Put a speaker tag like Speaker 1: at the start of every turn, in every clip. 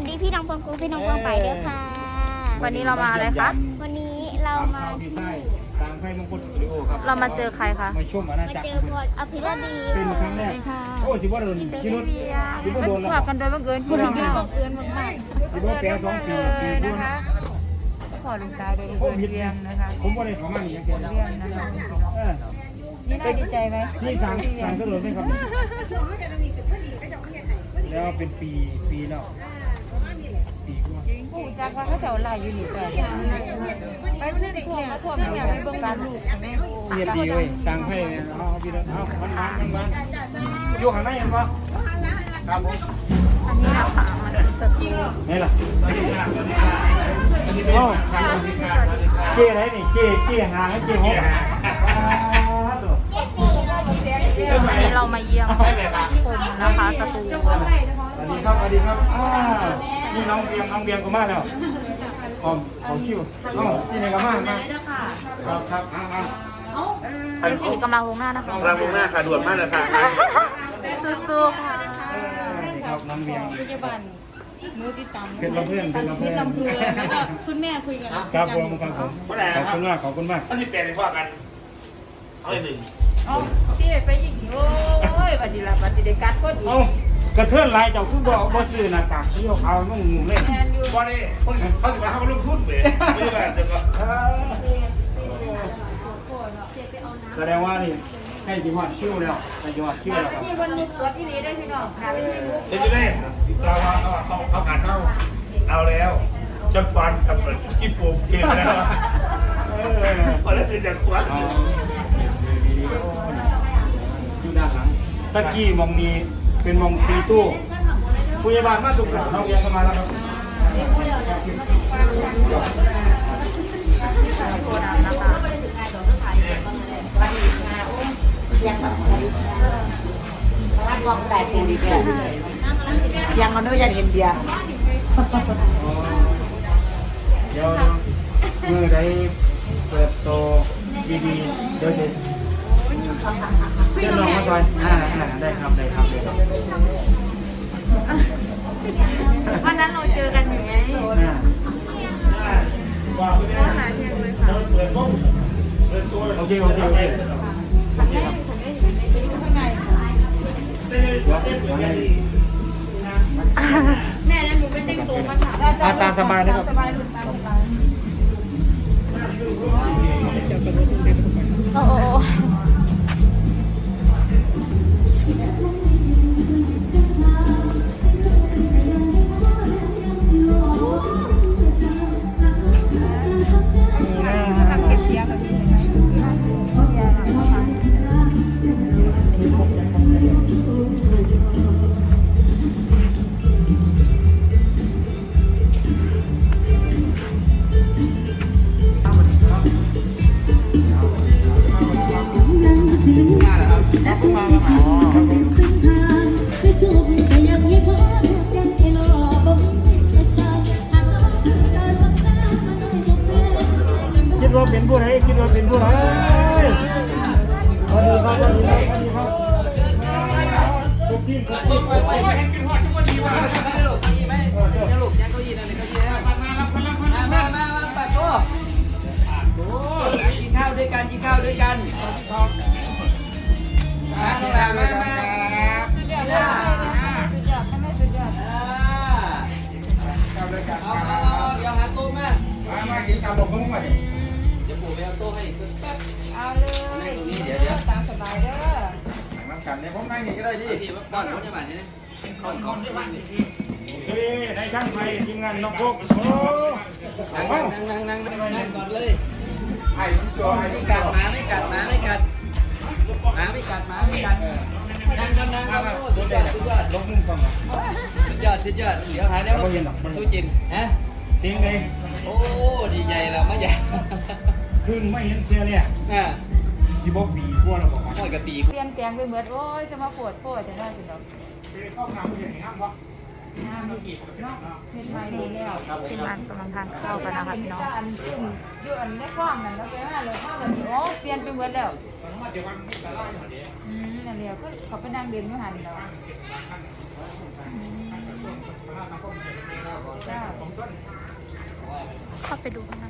Speaker 1: วัสดีพี่น้องพวงกูพี่น้องพวงไปเด้อค่ะ
Speaker 2: วันนี้เรามาอะไรคะ
Speaker 1: วันนี้เรามา
Speaker 3: ดี
Speaker 1: ที่
Speaker 3: ไซน์ตามไพ่มงคลสตูดิโอครับ
Speaker 2: เรามาเจอใครคะ
Speaker 3: มาชมอาณา
Speaker 1: มา
Speaker 3: จักร
Speaker 1: เจอพออภิรดี
Speaker 3: เป็นครั้งแรกโอ้สิว่าโดนขี่รถสิว่า
Speaker 2: ไม่
Speaker 3: โดนแล้ว
Speaker 2: ฝากกันโดยบังเอิญพี่น้องเรา
Speaker 1: เกินมาก
Speaker 3: สิว่าแปลสองปี
Speaker 2: เล
Speaker 3: ปี
Speaker 2: ย
Speaker 3: ด้
Speaker 2: นะ
Speaker 3: วย
Speaker 2: คะขอลูกชายโดยบังเอิญเรียงนะคะ
Speaker 3: ผมว่าได้ของมันอย่างเดียว
Speaker 2: เรียงนะคะ
Speaker 3: เออ
Speaker 2: นี่น่าดีใจไหม
Speaker 3: นี่สั่งสั่งกระโดดไหมครับแล้วเป็นปีปีแล้วปีกว่า
Speaker 2: ผู้จักว่าเขาจะเอาลายอยู่นี่แต่ไปเส้นพวงมาพวงเนี่ยเป็นเบื้องการลูก
Speaker 3: เรียนดีเว้ยสั่งไพ่เนี่ยเอาเอาพี่เด้อเอามันมันมันมันอยู่ข้างในเห็นปะครับผม
Speaker 2: อันนี้นะคะมันเป็นสตู
Speaker 3: นี่ล่ะโอ้เจ๊อะไรนี่เจ๊เจ๊หางเจ๊หก
Speaker 2: นนี้เรามาเยี่ยมชมนะคะสตู
Speaker 3: สวัสดีครับสวัสดีครับอ่านี่น้องเบียงน้องเบียงก็มาแล้วออมขอคิวเอ้านี่ไหนก็มามาครับครับอ่าอ่า
Speaker 2: เป็นผีกำลังลงหน้านะคะ
Speaker 4: รำลงหน้าค่ะด่วนมากเลยค่ะ
Speaker 2: สู้ๆค่ะ
Speaker 3: ครับน้องเบียง
Speaker 5: ปัจจุบันมือติดตาม
Speaker 3: เป็นเพื่อนเป็นเพื่อน
Speaker 5: ลำพูนแล้วก็คุณแม่คุยกัน
Speaker 3: ครับผมครับผมขอบคุณมากขอบคุณมาก
Speaker 4: ถ้าที่เปลี่ยนในข้อกันเอาอีกหนึ่ง
Speaker 2: อ๋อพี่ไปยิงโอ้ยบัดนี้ละบัดนี้ได้กัดคนอี
Speaker 3: เอ้ากกระเทือนลายเจ้าคือบ่บ่ซื้อหน้ากากที่เอานุ่งหมูเล่น
Speaker 2: แมนอยู่
Speaker 4: ว่านี่เขาสิมาทำมาลงทุนเว้ยไม่ได้แบบเดี๋ยวก็
Speaker 3: แสดงว่านี่ใกล้สิฮอดคิวแล้วใกล้สิฮอดคิว
Speaker 2: มา
Speaker 3: แล้ว
Speaker 2: ไป
Speaker 3: ครับ
Speaker 2: ที่วันมุกตัวที่นี้ได้พี่น้องค่ะไปที่มุก
Speaker 4: เดี๋ยวจะเล่นติดต่อมาเขาเขาเขาผ่านเข้าเอาแล้วจนฟันกับเหมือนญี่ปุ่นเกมแล้ว
Speaker 3: เออ
Speaker 4: พอแล้วคือจะคว้า
Speaker 3: เอา ตะกี้มองนี้เป็นมองตีตู้ผู้ใหญ่บ้านมาตุกน้องเบียงก็มาแล้วครับ
Speaker 2: โคดังนะคะ
Speaker 6: กล้องแต่ตีดีแกเสียงมันด้วยยันเห็นเดีย
Speaker 3: เดี๋ยวมือใดเปิดโตดีๆเดี๋ยวจะ เดี๋ยวลองมาก่อนอ่าอ่าได้ครับได้ครับได้ครับ
Speaker 2: วันนั้นเราเจอกันอยู่ไง
Speaker 3: อ่า
Speaker 2: ก็หาเชียงเลยค่ะ
Speaker 4: เปิดปุ๊บเปิดตัว
Speaker 3: โอเคโอเคโอเคโอเคครับเดี๋ยวมาให้
Speaker 5: แม่แล้วหนูเป็นเด็กโตมาถาม
Speaker 3: อ่าตามสบายนะครับ
Speaker 2: สบายหลุดตามสบา
Speaker 3: ผู้ใดคิดว่าเป็นผู้ใดสวัสดีครับสวัสดีครับสวัสดีครับทุกทีมทุกทีม
Speaker 7: มามามาปะโก้โอ้กินข้าวด้วยกันกินข้าวด้วยกันมาลงมามามา
Speaker 2: สุดยอดเลยสุดยอดให้แม่สุดยอด
Speaker 7: อ่าเอาเอาเอาเดี๋ยวหาโต๊ะมา
Speaker 3: มามากินกับดอกมุ้งมาดิ
Speaker 7: เดี๋ยวปู่ไปเอาโต๊ะให้อีกสักแป๊บ
Speaker 2: เอาเลยตามสบายเด้อ
Speaker 3: นั่งกันเนี่ยผมนั่งนี่ก็ได้ดิ
Speaker 7: พี่บ้านเขาจะมาเนี่ยก่อนก่อนจะมาเนี่ย
Speaker 3: เฮ้ยได้ช่างไฟทีมงานน้องพกโอ้
Speaker 7: นั่งนั่งนั่งนั่งนั่งก่อนเลย
Speaker 3: ไอ้จอไอ้
Speaker 7: ไม่กัดหมาไม่กัดหมาไม่กัดหมาไม่กัดหมาไม่กัดนั่งนั่งนั่ง
Speaker 3: มามา
Speaker 7: โอ้
Speaker 3: สุ
Speaker 7: สุ
Speaker 3: ด
Speaker 7: ด
Speaker 3: ย
Speaker 7: ย
Speaker 3: อ
Speaker 7: อ
Speaker 3: ด
Speaker 7: ดสุดยอด
Speaker 3: ลงมุ้งก่อน
Speaker 7: สุดยอดสุดยอดเดี๋ยวหาแนวสู้จินฮะ
Speaker 3: เตียงเลย
Speaker 7: โอ้ดีใจแล้วไม่ใหญ่
Speaker 3: ขึ้นไม่เห็นเสียเนี่ย
Speaker 7: อ่า
Speaker 3: ที่บอกบีพวกเราบอกว่า
Speaker 7: ห้อยกระตี
Speaker 2: เปลี่ยนแปลงไปเหมือนโอ้ยจะมาปวดโพดจะได้สิเนาะ
Speaker 3: เข้าน้ำอย่างนี้ครับ
Speaker 2: งานดีเนาะเฮ็ดไว้ดีแล้วทีมงานกำลังทานข้าวกันนะคะพี่น้องอันขึ้นอยู่อันในกล้องนั่นแล้วไปว่าเลยข้าวแบบนี้โอ้เปลี่ยนไปเหมือนแล้วอืมนั่นเดียวก็เขาไปนั่งเดินอยู่หันแล้วจ้า
Speaker 1: เข้าไปดูข้างใน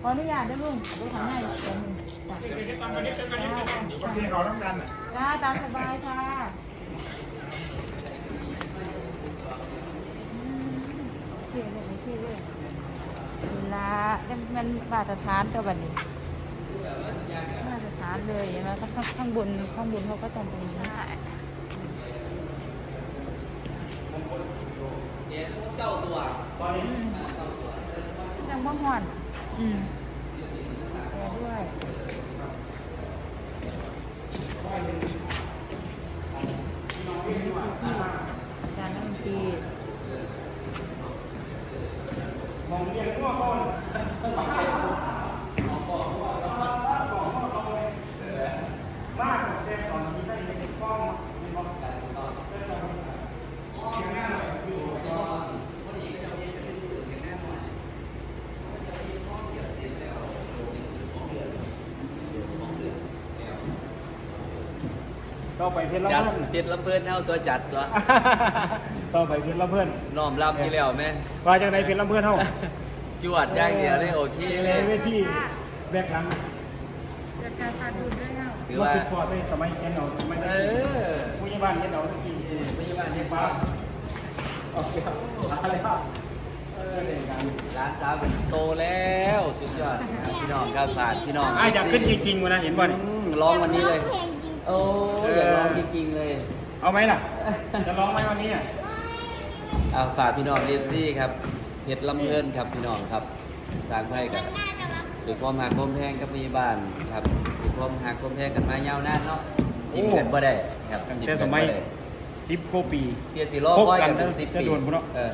Speaker 2: ขออนุญาตด้วยลุงดูข้างในเดี๋ยวหน
Speaker 4: โอเคเขาต้องกัน
Speaker 2: จ้าตามสบายค่ะอืมโอเคเลยโอเคเลยเวลามันมันมาตรฐานตัวบัดนี้มาตรฐานเลยเห็นไหมข้างข้างบนข้างบนเขาก็ทำตรงนี้
Speaker 1: ใช่
Speaker 7: เนี่ยเก้าตัว
Speaker 2: ยังบ้างห่อนอืมแอร์ด้วยการนั่งตี
Speaker 3: มองเรียนงัวก่อนมากแต่ตอนนี้ได้เห็นกล้องมีบอก ต่อไปเพชร
Speaker 7: จัด
Speaker 3: ลำเพื่อน
Speaker 7: เด็ดลำเพลินเท่าตัวจัดตัว
Speaker 3: ต่อไปเพชรลำเพื่อน
Speaker 7: น้อมรับที่แล้วแม่
Speaker 3: ว่าจากไหนเพชรลำเพื่อนเท่า
Speaker 7: จวดอย่างเดียวเลยโอเค
Speaker 3: เล
Speaker 7: เลยย
Speaker 3: เวทีแบกหลัง
Speaker 2: จัดการพาดูด้วยเนาะ
Speaker 7: ถือ
Speaker 3: ว่า
Speaker 7: ว่า
Speaker 3: คิดพอได้สมัยเย็นเอาสมัย
Speaker 7: เออ
Speaker 3: ผู้ใหญ่บ้านเย็นเอาทุกที
Speaker 7: พยาบาล
Speaker 3: เย็
Speaker 7: เนี่ย
Speaker 3: นฟ้าโอเคครับอะไรครับเออเล่นกัน
Speaker 7: ร้านสาวเป็นโตแล้วสุดยอดนะครับพี่น้องครับผ่านพี่น้อง
Speaker 3: อะอยากขึ้นจริงๆวะนะเห็นป่ะนี่
Speaker 7: อืมร้องวันนี้เลย
Speaker 1: เพลงจริง
Speaker 7: โอ้ยอยากร้องจริงๆเลย
Speaker 3: เอาไหมล่ะ จะร้องไหมวันนี้อะ
Speaker 7: เอาฝากพี่น้องเอฟซีครับเฮ็ดลำเพลินครับพี่น้องครับสร้างให้กับ
Speaker 1: น่าจะมา
Speaker 7: ด้วยความหักความแพงกับมีบ้านครับด้วยความหักความแพงกันมายาวนานเนาะยิ้มกันบ่ได้ครับ
Speaker 3: ตั้ง
Speaker 7: ยิ้
Speaker 3: แต่
Speaker 7: กัน
Speaker 3: สมัย
Speaker 7: บ่ได้
Speaker 3: สิบกว่าปี
Speaker 7: เกียร์สีล้อ
Speaker 3: คบ
Speaker 7: ค่อย
Speaker 3: กั
Speaker 7: กันนเป็น
Speaker 3: นะ
Speaker 7: สิบ
Speaker 3: จะ
Speaker 7: ปี
Speaker 3: โดนพุ่นเนาะ
Speaker 7: เออ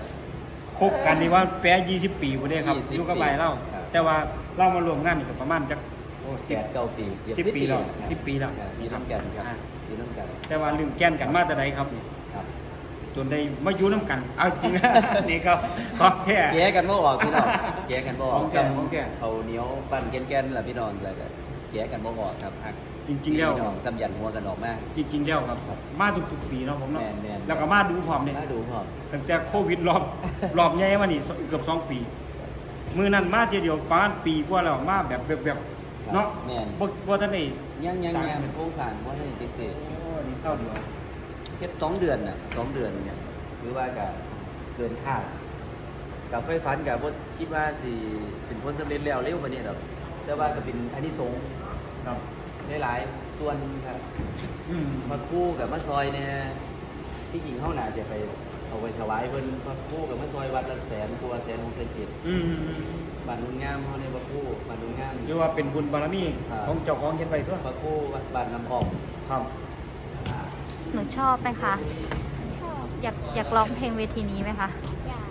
Speaker 3: คบกันนี่ว่าแปะยี่สิบปีพุ่นเด้ครับ
Speaker 7: 20
Speaker 3: อยู่กับใบเล่า
Speaker 7: ครับ
Speaker 3: แต่ว่าเล่ามารวมงานนี่ก็ประมาณจักโอ้
Speaker 7: แป
Speaker 3: สิบ
Speaker 7: ดเก้าปีเกือบ
Speaker 3: สิบปีแล้ว
Speaker 7: ครับ
Speaker 3: สิบปีแล้ว
Speaker 7: ครับมีน้ำกันครับ
Speaker 3: อ่า
Speaker 7: มีน้ำกัน
Speaker 3: แต่ว่าลืมแก้นกันมาแต่ใดครับ
Speaker 7: ครับ
Speaker 3: จนได้มาอยู่น้ำกัน เอาจริงนะ นี่ครับครับแท้
Speaker 7: แก้กันบ่ออกพี่น้องแก้กันบ่ออก
Speaker 3: ของแก่ของแก่
Speaker 7: เขาเหนียวปั่นแก่นๆล่ะพี่น้องแล้วก็แก้กันบ่ออกครับหัก
Speaker 3: จริง ๆ แล้ว
Speaker 7: พี่น้องซ้ำยันหัวกันออกมา
Speaker 3: จริง ๆ แล้วครับ มาทุกๆปีเนาะผมเนาะ
Speaker 7: แม่นๆ
Speaker 3: แล้วก็มาดูพร้อมเนี่ย
Speaker 7: น่าดูพร้อม
Speaker 3: ตั้งแต่โควิดรอบ รอบใหญ่มานี่เกือบสองปี มือนั้นมาเจเดียวประมาณปีกว่าแล้วมาแบบแบบแบบ เนาะ
Speaker 7: แม่น
Speaker 3: บ่บ่ทันได้
Speaker 7: ยังยัง
Speaker 3: สร้า
Speaker 7: ยังโครงสร้างว่าให้พิเศษ
Speaker 3: โอ้นี่เข้าเดียว
Speaker 7: เฮ็ดสองเดือนน่ะสองเดือนเนี่ยหรือว่าก็เกินคาดกับไฟฟันกับบ่คิดว่าสิเป็นผลสำเร็จแล้วเร็วกว่านี้ดอกแต่ว่าก็เป็นอันนี้สงส์
Speaker 3: ครับ
Speaker 7: หลายๆส่วนครับ
Speaker 3: อืม
Speaker 7: มาคู่กับมาซอยเนี่ยที่จริงเฮาน่าจะไป เอาไปถวายเพิ่นมาคู่กับมาซอยวัดละแสนกว่าแสนหกแสนเจ็ด
Speaker 3: อืมอืมอืม
Speaker 7: บ้านนุ่นงามเฮาเนี่ยบ่คู่บ้านนุ่นงาม
Speaker 3: เรียกว่าเป็นบุญบารมี
Speaker 7: ครับ
Speaker 3: ของเจ้าของเฮ็ดไว้ตัว
Speaker 7: มาคู่วัดบ้านน้ำอ่อม
Speaker 3: ครับ
Speaker 1: ๆ
Speaker 2: หนูชอบไหมคะ
Speaker 1: ชอบ
Speaker 2: อยากอยากร้องเพลงเวทีนี้ไหมคะ
Speaker 1: อยาก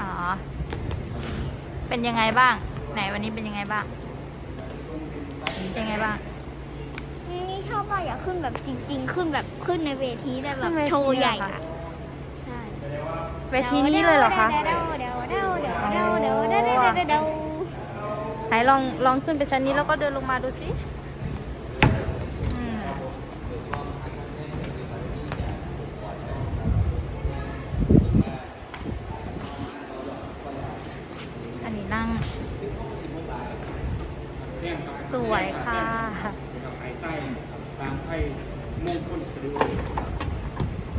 Speaker 2: อ๋อ เป็นยังไงบ้าง ไหนวันนี้เป็นยังไงบ้าง เป็นยังไงบ้าง
Speaker 1: นี่ชอบมากอยากขึ้นแบบจริง ๆ ขึ้นแบบขึ้นในเวทีได้แบบ
Speaker 2: ขึ้นเวที
Speaker 1: โชว์ใหญ่
Speaker 2: เหรอ
Speaker 1: อะ
Speaker 2: คะ
Speaker 1: ใช่
Speaker 2: เวทีนี้เลยเหรอคะ ไหนลองลองขึ้นไปชั้นนี้แล้วก็เดินลงมาดูสิอันนี้นั่ง สวยค่ะ
Speaker 3: ไอ้ไส้สามไอ้มงคลสตู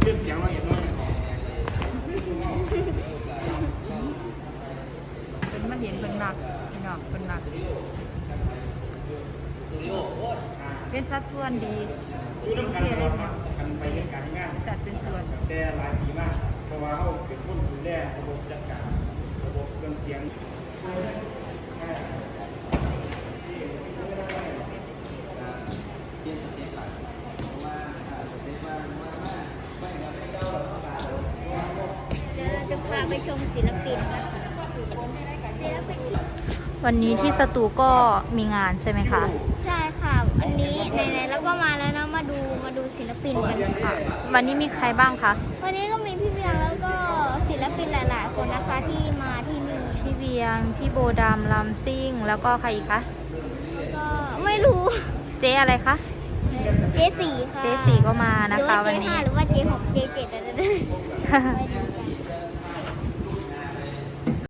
Speaker 3: เรื่องเสียงเราเห็นน้อย เนี่ย
Speaker 2: เป็นมาเห็นเป็นหนักเป็นหนักเป็นหนัก เป็นสัดส่วนดี
Speaker 3: อยู่น้ำกันตลอดครับกันไปเฮ็ดการงาน
Speaker 2: สัดเป็นส่วน
Speaker 3: แต่หลายปีมากเพราะว่าเขาเป็นคนดูแลระบบจัดการระบบเครื่องเสียง
Speaker 7: เปลี่ยนสเต็ปหลักมาสเต็ปมามามาไม่ครับไม่เก้าเราต้องการ
Speaker 1: เดี๋ยวเราจะพาไปชมศิลปินนะคะศิลปินที่
Speaker 2: วันนี้ที่สตูก็มีงานใช่ไหมคะ
Speaker 1: ใช่ค่ะ วันนี้ไหนๆแล้วก็มาแล้วนะมาดูมาดูศิลปินกันค่ะ
Speaker 2: วันนี้มีใครบ้างคะ
Speaker 1: วันนี้ก็มีพี่เบียงแล้วก็ศิลปินหลาย ๆ คนนะคะที่มาที่นี่
Speaker 2: พี่เวียง พี่โบดามลำซิ่ง แล้วก็ใครอีกคะ
Speaker 1: ก็ไม่รู้
Speaker 2: เจ๊อะไรคะ
Speaker 1: เจสี่ค่ะ
Speaker 2: เจ๊สี่ก็มานะคะ
Speaker 1: หรือว่า
Speaker 2: วัน
Speaker 1: เจ
Speaker 2: นี้
Speaker 1: ห้าหรือว่าเจหกเจเจ็ดอะไรนั่นไม่รู้